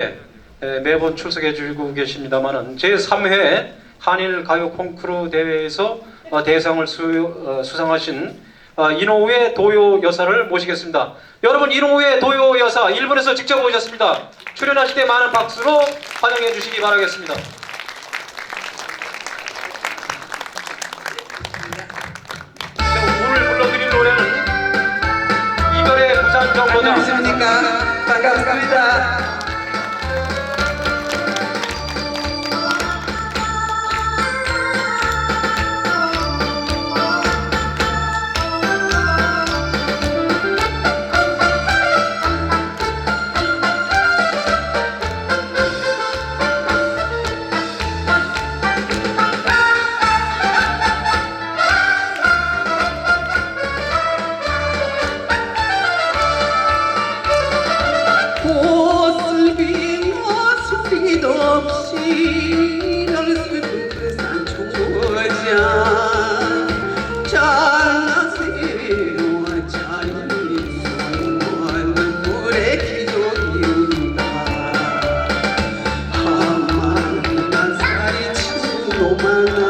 에, 매번 출석해 주고 계십니다만은 제3회 한일 가요 콩쿠르 대회에서 어, 대상을 수, 어, 수상하신 어, 이노우의 도요 여사를 모시겠습니다. 여러분 이노우의 도요 여사 일본에서 직접 오셨습니다. 출연하실 때 많은 박수로 환영해 주시기 바라겠습니다. 네, 오늘 불러드릴 노래는 이별의 부산 정거장 안녕하십니까 반갑습니다 Oh my God.